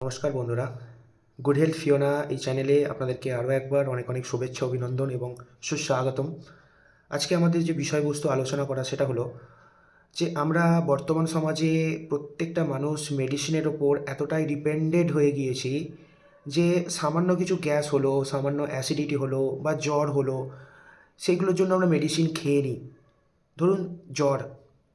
নমস্কার বন্ধুরা। Good health Fiona এই চ্যানেলে আপনাদেরকে আরও একবার অনেক অনেক শুভেচ্ছা, অভিনন্দন এবং সুস্বাগতম। আজকে আমাদের যে বিষয়বস্তু আলোচনা করা সেটা হলো যে আমরা বর্তমান সমাজে প্রত্যেকটা মানুষ মেডিসিনের ওপর এতটাই ডিপেন্ডেড হয়ে গিয়েছি যে সামান্য কিছু গ্যাস হলো, সামান্য অ্যাসিডিটি হলো বা জ্বর হলো সেইগুলোর জন্য আমরা মেডিসিন খেয়ে নিই। ধরুন জ্বর।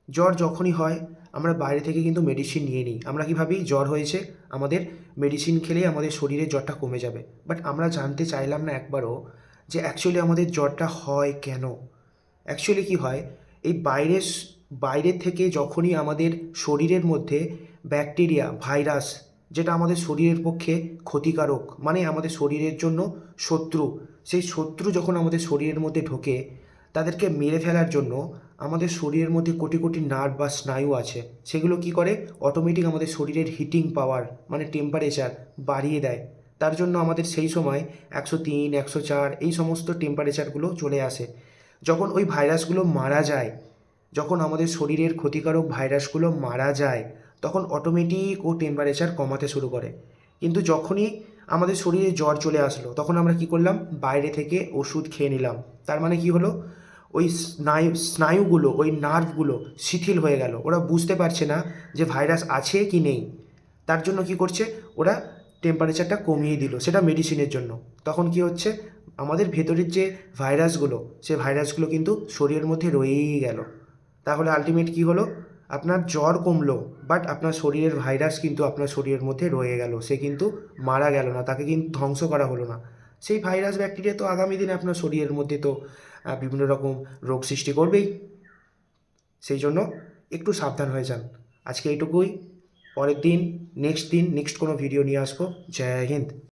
জ্বর যখনই হয় আমরা বাইরে থেকে কিন্তু মেডিসিন নিয়ে নিই। আমরা কি ভাবি? জ্বর হয়েছে, আমাদের মেডিসিন খেলেই আমাদের শরীরে জ্বরটা কমে যাবে। বাট আমরা জানতে চাইলাম না একবারও যে অ্যাকচুয়ালি আমাদের জ্বরটা হয় কেন? অ্যাকচুয়ালি কি হয়? এই বাইরের বাইরের থেকে যখনই আমাদের শরীরের মধ্যে ব্যাকটেরিয়া ভাইরাস যেটা আমাদের শরীরের পক্ষে ক্ষতিকারক মানে আমাদের শরীরের জন্য শত্রু, সেই শত্রু যখন আমাদের শরীরের মধ্যে ঢোকে, তাদেরকে মেরে ফেলার জন্য আমাদের শরীরের মধ্যে কোটি কোটি নার্ভ বা স্নায়ু আছে, সেগুলো কি করে? অটোমেটিক আমাদের শরীরের হিটিং পাওয়ার মানে টেম্পারেচার বাড়িয়ে দেয়। তার জন্য আমাদের সেই সময় একশো তিন, একশো চার এই সমস্ত টেম্পারেচারগুলো চলে আসে। যখন ওই ভাইরাসগুলো মারা যায়, যখন আমাদের শরীরের ক্ষতিকারক ভাইরাসগুলো মারা যায়, তখন অটোমেটিক ও টেম্পারেচার কমাতে শুরু করে। কিন্তু যখনই আমাদের শরীরে জ্বর চলে আসলো, তখন আমরা কি করলাম? বাইরে থেকে ওষুধ খেয়ে নিলাম। তার মানে কি হলো? ওই স্নায়ু, স্নায়ুগুলো, ওই নার্ভগুলো শিথিল হয়ে গেল। ওরা বুঝতে পারছে না যে ভাইরাস আছে কি নেই। তার জন্য কি করছে? ওরা টেম্পারেচারটা কমিয়ে দিল, সেটা মেডিসিনের জন্য। তখন কি হচ্ছে? আমাদের ভেতরের যে ভাইরাসগুলো সে ভাইরাসগুলো কিন্তু শরীরের মধ্যে রয়েই গেল। তাহলে আলটিমেট কি হলো? আপনার জ্বর কমলো বাট আপনার শরীরের ভাইরাস কিন্তু আপনার শরীরের মধ্যে রয়ে গেল। সে কিন্তু মারা গেল না, তাকে কিন্তু ধ্বংস করা হলো না। সেই ভাইরাস ব্যাকটেরিয়া তো আগামী দিনে আপনার শরীরের মধ্যে তো বিভিন্ন রকম রোগ সৃষ্টি করবেই। সেই জন্য একটু সাবধান হয়ে যান। আজকে এইটুকুই। পরের দিন নেক্সট দিন নেক্সট কোনো ভিডিও নিয়ে আসব। জয় হিন্দ।